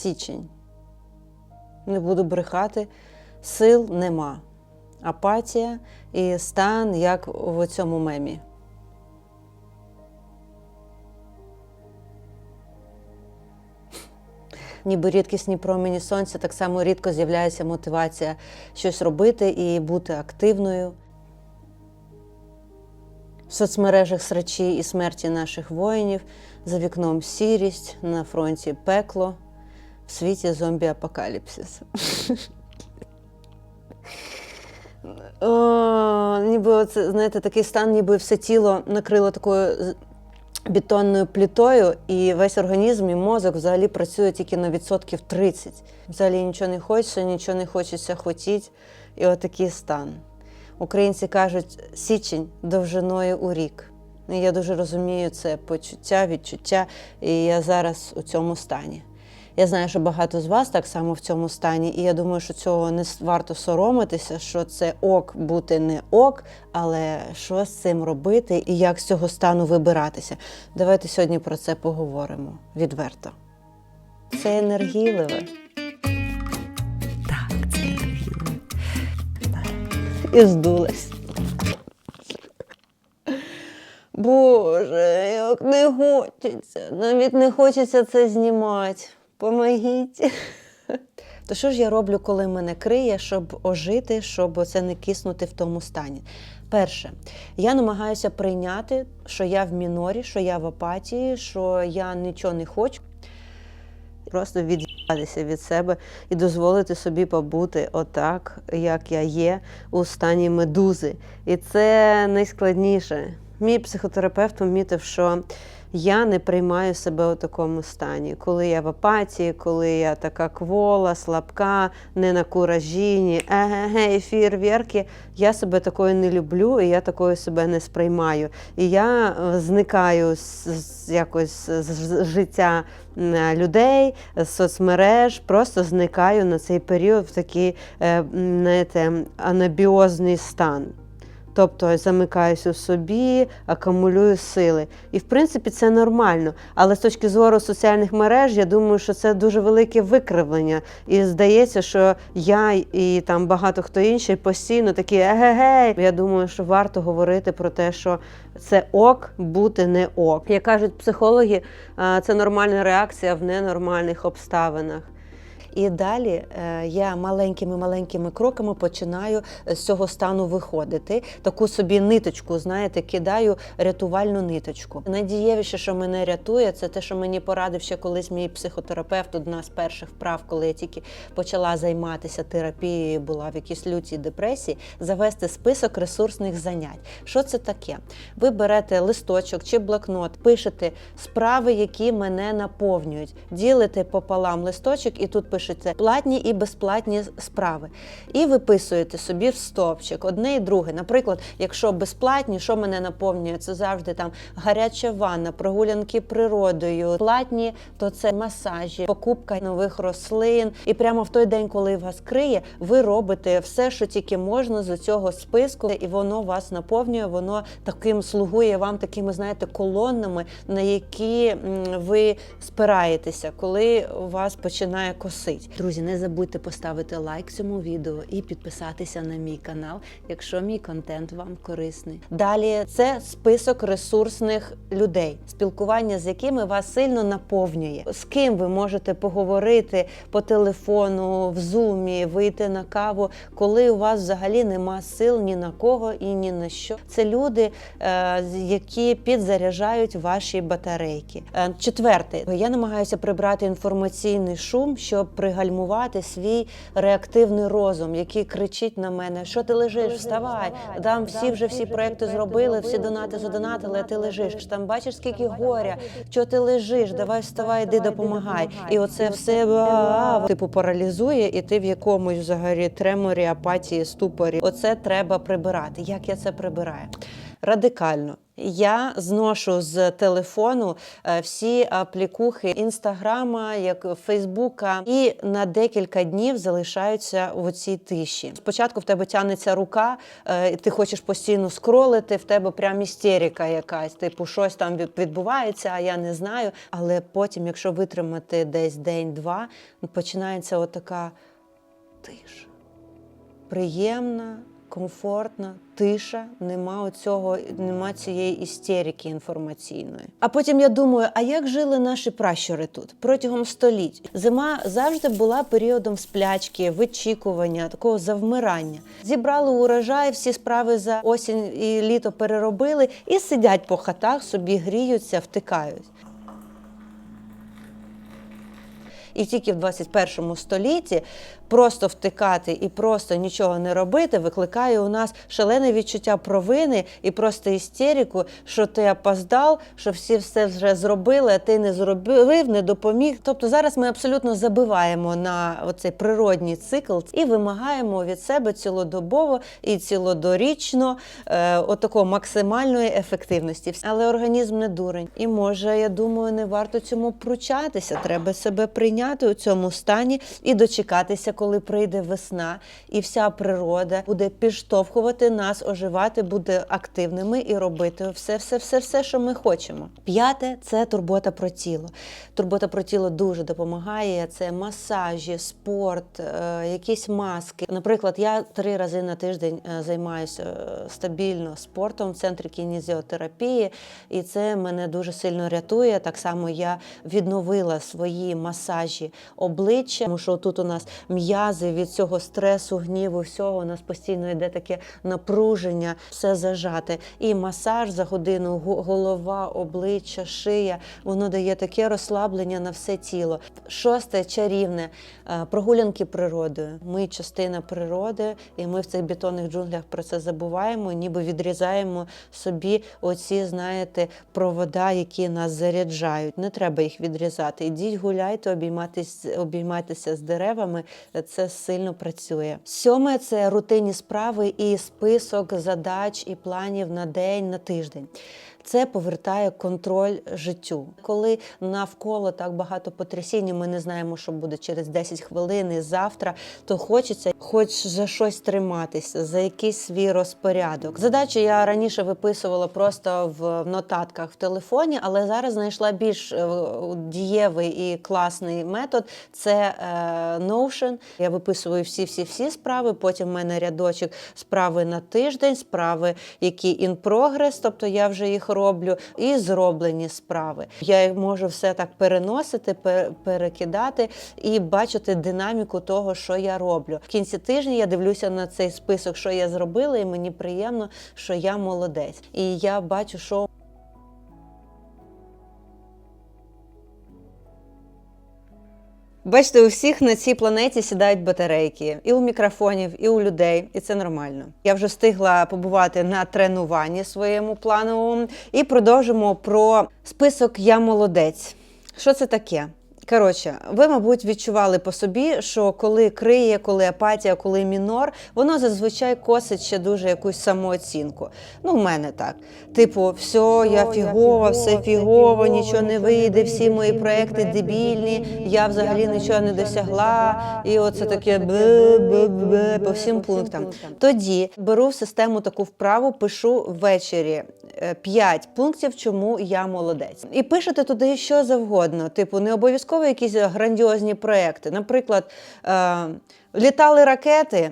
січень. Не буду брехати, сил нема. Апатія і стан, як в цьому мемі. Ніби рідкісні промені сонця, так само рідко з'являється мотивація щось робити і бути активною. В соцмережах срачі і смерті наших воїнів, за вікном сірість, на фронті пекло, в світі зомбі-апокаліпсис. Ніби оце, знаєте, такий стан, ніби все тіло накрило такою бетонною плітою, і весь організм і мозок взагалі працює тільки на відсотків 30. Взагалі нічого не хочеться, нічого не хочеться хотіти. І отакий стан. Українці кажуть, січень довжиною у рік. І я дуже розумію це почуття, відчуття, і я зараз у цьому стані. Я знаю, що багато з вас так само в цьому стані, і я думаю, що цього не варто соромитися, що це ок бути не ок, але що з цим робити і як з цього стану вибиратися. Давайте сьогодні про це поговоримо відверто. Це енергійливе. Так, це енергійливе. І здулась. Боже, як не хочеться. Навіть не хочеться це знімати. Помогіть. То що ж я роблю, коли мене криє, щоб ожити, щоб оце не киснути в тому стані? Перше, я намагаюся прийняти, що я в мінорі, що я в апатії, що я нічого не хочу. Просто від'їбатися від себе і дозволити собі побути отак, як я є, у стані медузи. І це найскладніше. Мій психотерапевт помітив, що я не приймаю себе у такому стані, коли я в апатії, коли я така квола, слабка, не на куражіні, еге-ге, фірверки. Я себе такою не люблю, і я такою себе не сприймаю. І я е, зникаю з, з якось з життя людей, з соцмереж, просто зникаю на цей період в такий е, знаєте, анабіозний стан. Тобто замикаюся в собі, акумулюю сили. І в принципі це нормально. Але з точки зору соціальних мереж, я думаю, що це дуже велике викривлення. І здається, що я і там багато хто інший постійно такі егегей. Я думаю, що варто говорити про те, що це ок бути не ок. Як кажуть психологи, це нормальна реакція в ненормальних обставинах. І далі е, я маленькими-маленькими кроками починаю з цього стану виходити. Таку собі ниточку, знаєте, кидаю рятувальну ниточку. Найдієвіше, що мене рятує, це те, що мені порадив ще колись мій психотерапевт, одна з перших вправ, коли я тільки почала займатися терапією, була в якійсь лютій депресії, завести список ресурсних занять. Що це таке? Ви берете листочок чи блокнот, пишете справи, які мене наповнюють, ділите пополам листочок, і тут пишете платні і безплатні справи. І виписуєте собі в стовпчик одне і друге. Наприклад, якщо безплатні, що мене наповнює, це завжди там гаряча ванна, прогулянки природою. Платні то це масажі, покупка нових рослин. І прямо в той день, коли вас криє, ви робите все, що тільки можна з цього списку, і воно вас наповнює. Воно таким слугує вам такими, знаєте, колоннами, на які ви спираєтеся, коли вас починає косить. Друзі, не забудьте поставити лайк цьому відео і підписатися на мій канал, якщо мій контент вам корисний. Далі це список ресурсних людей, спілкування з якими вас сильно наповнює. З ким ви можете поговорити по телефону, в зумі, вийти на каву, коли у вас взагалі нема сил ні на кого і ні на що. Це люди, е, які підзаряджають ваші батарейки. Е, Четверте, я намагаюся прибрати інформаційний шум, щоб пригальмувати свій реактивний розум, який кричить на мене: що ти лежиш? Вставай! Там всі вже всі проекти зробили, всі донати задонатили, а ти лежиш. Там бачиш, скільки горя, що ти лежиш? Давай вставай, іди допомагай. І оце все типу паралізує, і ти в якомусь взагалі треморі, апатії, ступорі. Оце треба прибирати. Як я це прибираю? Радикально. Я зношу з телефону е, всі аплікухи інстаграма, як Фейсбука, і на декілька днів залишаються в цій тиші. Спочатку в тебе тягнеться рука, е, ти хочеш постійно скролити, в тебе прям істерика якась. Типу, щось там відбувається, а я не знаю. Але потім, якщо витримати десь день-два, починається отака тиша приємна, комфортна, тиша, нема оцього, нема цієї істерики інформаційної. А потім я думаю, а як жили наші пращури тут протягом століть? Зима завжди була періодом сплячки, вичікування, такого завмирання. Зібрали урожай, всі справи за осінь і літо переробили і сидять по хатах, собі гріються, втикають. І тільки в 21 столітті просто втикати і просто нічого не робити викликає у нас шалене відчуття провини і просто істерику, що ти опоздав, що всі все вже зробили, а ти не зробив, не допоміг. Тобто зараз ми абсолютно забиваємо на оцей природній цикл і вимагаємо від себе цілодобово і цілодорічно е, отакого максимальної ефективності. Але організм не дурень. І може, я думаю, не варто цьому пручатися. Треба себе прийняти у цьому стані і дочекатися, коли прийде весна, і вся природа буде підштовхувати нас, оживати, буде активними і робити все, все, все, все, що ми хочемо. П'яте це турбота про тіло. Турбота про тіло дуже допомагає. Це масажі, спорт, е, якісь маски. Наприклад, я три рази на тиждень е, займаюся е, стабільно спортом в центрі кінезіотерапії, і це мене дуже сильно рятує. Так само я відновила свої масажі обличчя, тому що тут у нас м'язи від цього стресу, гніву, всього у нас постійно йде таке напруження, все зажате. І масаж за годину, голова, обличчя, шия, воно дає таке розслаблення на все тіло. Шосте чарівне е, прогулянки природою. Ми частина природи, і ми в цих бетонних джунглях про це забуваємо, ніби відрізаємо собі оці, знаєте, провода, які нас заряджають. Не треба їх відрізати. Ідіть гуляйте, обійматись, обіймайтеся з деревами. Це сильно працює. Сьоме це рутинні справи і список задач і планів на день, на тиждень. Це повертає контроль життю. Коли навколо так багато потрясінь, ми не знаємо, що буде через 10 хвилин і завтра, то хочеться хоч за щось триматися, за якийсь свій розпорядок. Задачі я раніше виписувала просто в нотатках в телефоні, але зараз знайшла більш е, дієвий і класний метод. Це е, Notion. Я виписую всі, всі, всі справи. Потім в мене рядочок справи на тиждень, справи, які in progress, тобто я вже їх роблю, і зроблені справи. Я можу все так переносити, пе- перекидати і бачити динаміку того, що я роблю. В кінці тижня я дивлюся на цей список, що я зробила, і мені приємно, що я молодець. І я бачу, що Бачите, у всіх на цій планеті сідають батарейки і у мікрофонів, і у людей, і це нормально. Я вже встигла побувати на тренуванні своєму плановому і продовжимо про список Я молодець. Що це таке? Коротше, ви, мабуть, відчували по собі, що коли криє, коли апатія, коли мінор, воно зазвичай косить ще дуже якусь самооцінку. Ну, в мене так. Типу, все, я фігова, все фігово, нічого не вийде, всі мої проекти дебільні, я взагалі нічого не досягла. І оце таке бе-бе-бе по всім пунктам. Тоді беру в систему таку вправу, пишу ввечері 5 пунктів, чому я молодець. І пишете туди що завгодно. Типу, не обов'язково якісь грандіозні проекти. Наприклад, е, літали ракети.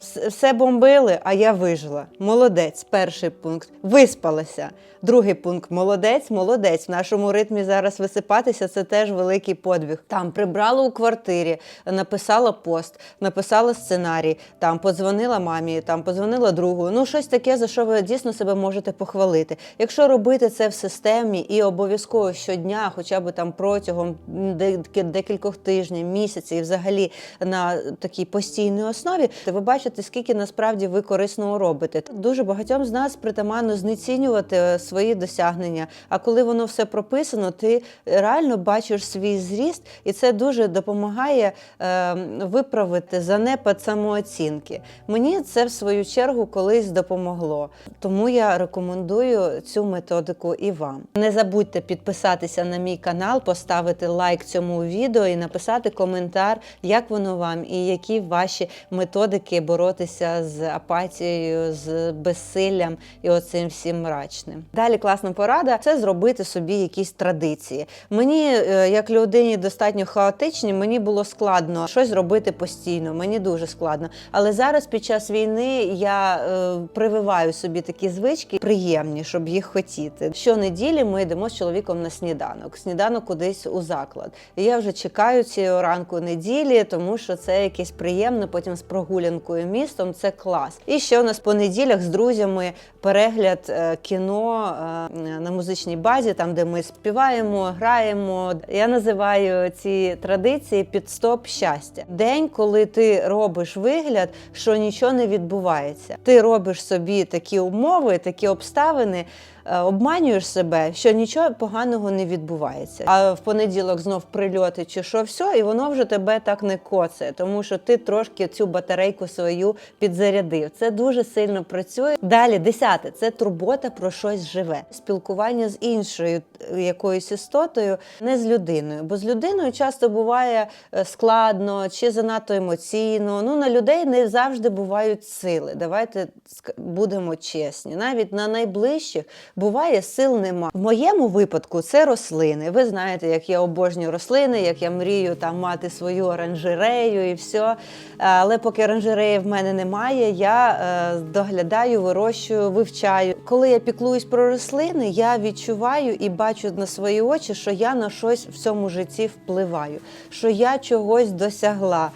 Вс- Все бомбили, а я вижила. Молодець, перший пункт. Виспалася. Другий пункт молодець, молодець. В нашому ритмі зараз висипатися це теж великий подвиг. Там прибрала у квартирі, написала пост, написала сценарій, там подзвонила мамі, там подзвонила другу. Ну, щось таке, за що ви дійсно себе можете похвалити. Якщо робити це в системі і обов'язково щодня, хоча б там протягом де- декількох тижнів, місяців, і взагалі на такій постійній основі, то ви бачите, побачити, скільки насправді ви корисного робите. Дуже багатьом з нас притаманно знецінювати е, свої досягнення. А коли воно все прописано, ти реально бачиш свій зріст, і це дуже допомагає е, виправити занепад самооцінки. Мені це в свою чергу колись допомогло. Тому я рекомендую цю методику і вам. Не забудьте підписатися на мій канал, поставити лайк цьому відео і написати коментар, як воно вам і які ваші методики боротися з апатією, з безсиллям і оцим всім мрачним. Далі класна порада це зробити собі якісь традиції. Мені, е, як людині, достатньо хаотичні, мені було складно щось робити постійно. Мені дуже складно. Але зараз під час війни я е, прививаю собі такі звички приємні, щоб їх хотіти. Щонеділі ми йдемо з чоловіком на сніданок. Сніданок кудись у заклад. І я вже чекаю цього ранку неділі, тому що це якесь приємне. Потім з прогулянкою містом це клас. І ще у нас по неділях з друзями перегляд е, кіно е, на музичній базі, там де ми співаємо, граємо. Я називаю ці традиції підстоп щастя. День, коли ти робиш вигляд, що нічого не відбувається. Ти робиш собі такі умови, такі обставини. Е, Обманюєш себе, що нічого поганого не відбувається. А в понеділок знов прильоти чи що все, і воно вже тебе так не коцає, тому що ти трошки цю батарейку свою підзарядив. Це дуже сильно працює. Далі, десяте це турбота про щось живе, спілкування з іншою е, якоюсь істотою, не з людиною. Бо з людиною часто буває е, складно чи занадто емоційно. Ну на людей не завжди бувають сили. Давайте будемо чесні. Навіть на найближчих буває сил нема. В моєму випадку це рослини. Ви знаєте, як я обожнюю рослини, як я мрію там мати свою оранжерею і все. Але поки оранжереї в мене немає, я е, доглядаю, вирощую, вивчаю. Коли я піклуюсь про рослини, я відчуваю і бачу на свої очі, що я на щось в цьому житті впливаю, що я чогось досягла.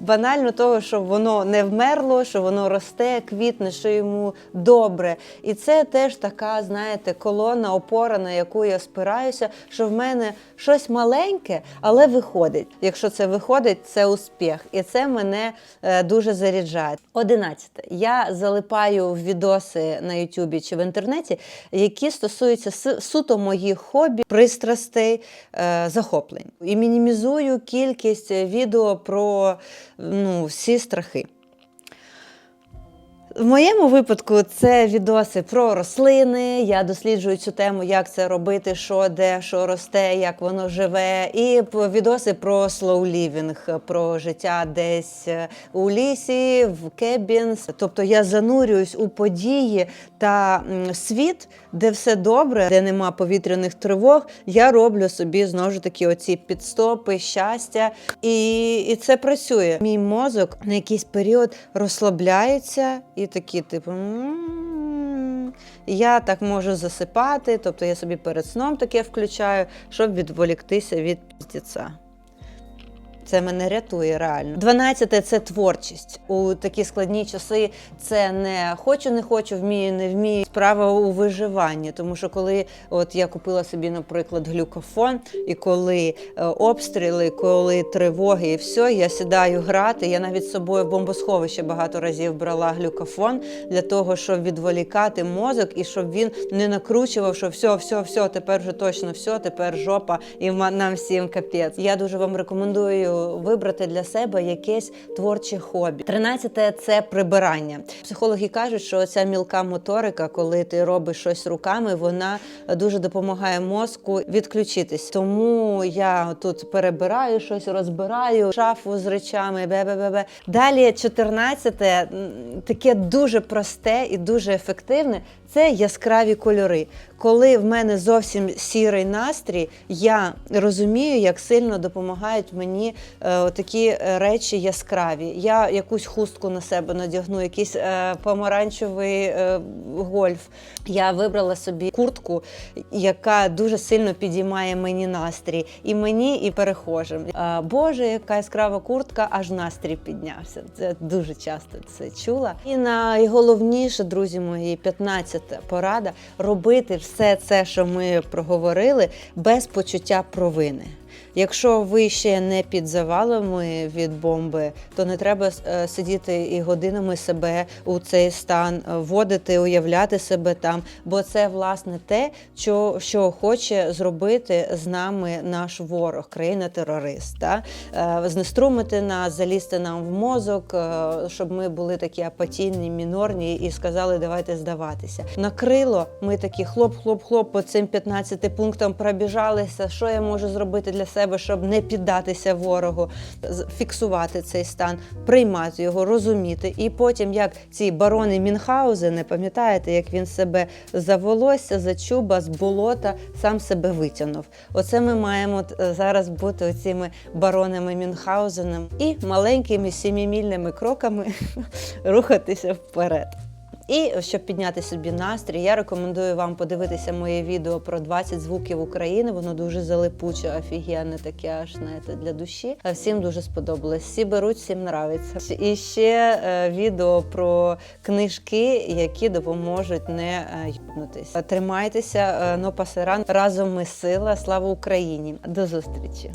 Банально того, що воно не вмерло, що воно росте, квітне, що йому добре. І це теж така, знаєте, колона, опора, на яку я спираюся, що в мене щось маленьке, але виходить. Якщо це виходить, це успіх. І це мене е, дуже заряджає. Одинадцяте. Я залипаю в відоси на Ютубі чи в інтернеті, які стосуються суто моїх хобі, пристрастей, е, захоплень. І мінімізую кількість відео про ну, всі страхи. В моєму випадку це відоси про рослини. Я досліджую цю тему, як це робити, що де, що росте, як воно живе. І відоси про slow living, про життя десь е, у лісі, в кебінс. Тобто я занурююсь у події та світ, де все добре, де нема повітряних тривог. Я роблю собі знову ж таки оці підстопи, щастя, і, і це працює. Мій мозок на якийсь період розслабляється і такі, типу. Я так можу засипати, тобто я собі перед сном таке включаю, щоб відволіктися від піздіця. Це мене рятує реально. Дванадцяте це творчість. У такі складні часи це не хочу, не хочу, вмію, не вмію. Справа у виживанні. Тому що коли от я купила собі, наприклад, глюкофон, і коли е, обстріли, коли тривоги, і все, я сідаю грати. Я навіть з собою в бомбосховище багато разів брала глюкофон для того, щоб відволікати мозок і щоб він не накручував, що все, все, все, тепер вже точно все, тепер жопа, і нам всім капець. Я дуже вам рекомендую вибрати для себе якесь творче хобі. Тринадцяте це прибирання. Психологи кажуть, що ця мілка моторика, коли ти робиш щось руками, вона дуже допомагає мозку відключитись. Тому я тут перебираю щось, розбираю шафу з речами. Бе-бе-бе-бе. Далі, чотирнадцяте, таке дуже просте і дуже ефективне. Це яскраві кольори. Коли в мене зовсім сірий настрій, я розумію, як сильно допомагають мені такі е, речі яскраві. Я якусь хустку на себе надягну, якийсь е, помаранчевий е, гольф. Я вибрала собі куртку, яка дуже сильно підіймає мені настрій. І мені, і перехожим. Е, Боже, яка яскрава куртка, аж настрій піднявся. Це дуже часто це чула. І найголовніше, друзі мої, 15 порада робити все це, що ми проговорили, без почуття провини. Якщо ви ще не під завалами від бомби, то не треба е, сидіти і годинами себе у цей стан е, вводити, уявляти себе там, бо це власне те, що, що хоче зробити з нами наш ворог, країна-терорист. Та? Е, Знеструмити нас, залізти нам в мозок, е, щоб ми були такі апатійні, мінорні і сказали, давайте здаватися. Накрило, ми такі хлоп-хлоп-хлоп по цим 15 пунктам пробіжалися. Що я можу зробити для себе, щоб не піддатися ворогу, фіксувати цей стан, приймати його, розуміти. І потім, як ці барони Мюнхгаузени, пам'ятаєте, як він себе за волосся, за чуба, з болота сам себе витягнув. Оце ми маємо е, зараз бути оціми баронами Мюнхгаузеном і маленькими сімімільними кроками рухатися вперед. І щоб підняти собі настрій, я рекомендую вам подивитися моє відео про 20 звуків України. Воно дуже залипуче, офігенне, таке аж знаєте, для душі. А Всім дуже сподобалось. Всі беруть, всім нравиться. І ще е, відео про книжки, які допоможуть не е, юбнутись. Тримайтеся, е, но пасеран разом ми сила. Слава Україні! До зустрічі!